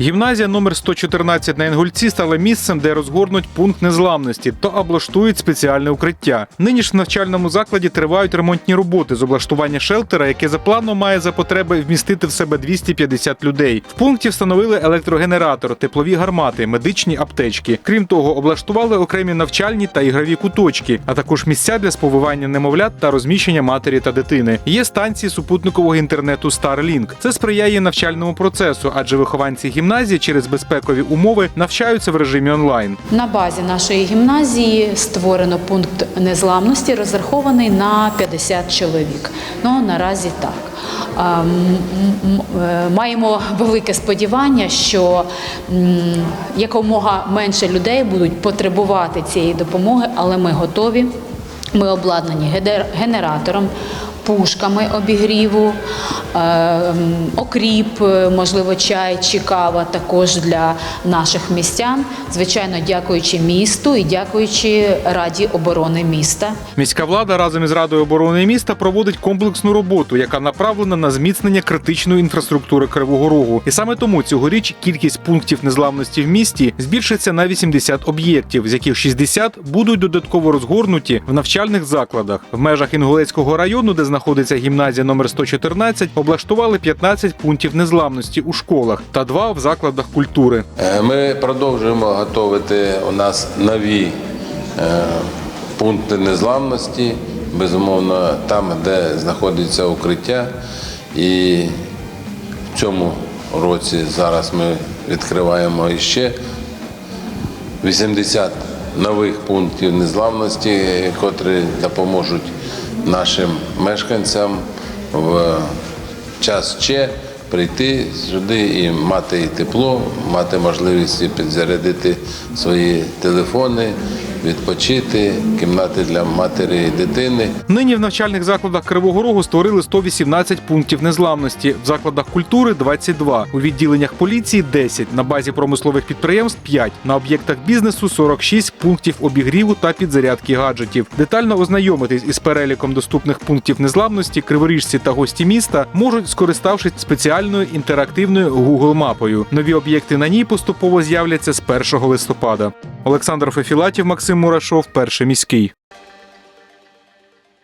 Гімназія номер 114 на Інгульці стала місцем, де розгорнуть пункт незламності та облаштують спеціальне укриття. Нині ж в навчальному закладі тривають ремонтні роботи з облаштування шелтера, яке за планом має за потреби вмістити в себе 250 людей. В пункті встановили електрогенератор, теплові гармати, медичні аптечки. Крім того, облаштували окремі навчальні та ігрові куточки, а також місця для сповивання немовлят та розміщення матері та дитини. Є станції супутникового інтернету Starlink. Це сприяє навчальному процесу, адже вихованці гімназії через безпекові умови навчаються в режимі онлайн. На базі нашої гімназії створено пункт незламності, розрахований на 50 чоловік. Ну наразі так. Е, Маємо велике сподівання, що якомога менше людей будуть потребувати цієї допомоги, але ми готові. Ми обладнані генератором, пушками обігріву, е, окріп, е, можливо, чай чи кава також для наших містян. Звичайно, дякуючи місту і дякуючи Раді оборони міста. Міська влада разом із Радою оборони міста проводить комплексну роботу, яка направлена на зміцнення критичної інфраструктури Кривого Рогу. І саме тому цьогоріч кількість пунктів незламності в місті збільшиться на 80 об'єктів, з яких 60 будуть додатково розгорнуті в навчальних закладах. В межах Інгулецького району, де знаходиться гімназія номер 114, облаштували 15 пунктів незламності у школах та два в закладах культури. Е, Ми продовжуємо готувати у нас нові е, пункти незламності, безумовно, там, де знаходиться укриття. І в цьому році зараз ми відкриваємо іще 80 нових пунктів незламності, котрі допоможуть нашим мешканцям в час ще прийти сюди і мати тепло, мати можливість підзарядити свої телефони, відпочити, кімнати для матері і дитини. Нині в навчальних закладах Кривого Рогу створили 118 пунктів незламності, в закладах культури 22, у відділеннях поліції 10, на базі промислових підприємств 5, на об'єктах бізнесу 46 пунктів обігріву та підзарядки гаджетів. Детально ознайомитись із переліком доступних пунктів незламності криворіжці та гості міста можуть, скориставшись спеціальною інтерактивною Google мапою. Нові об'єкти на ній поступово з'являться з 1 листопада. Олександр Фефілатів, Максим Мурашов, перший міський.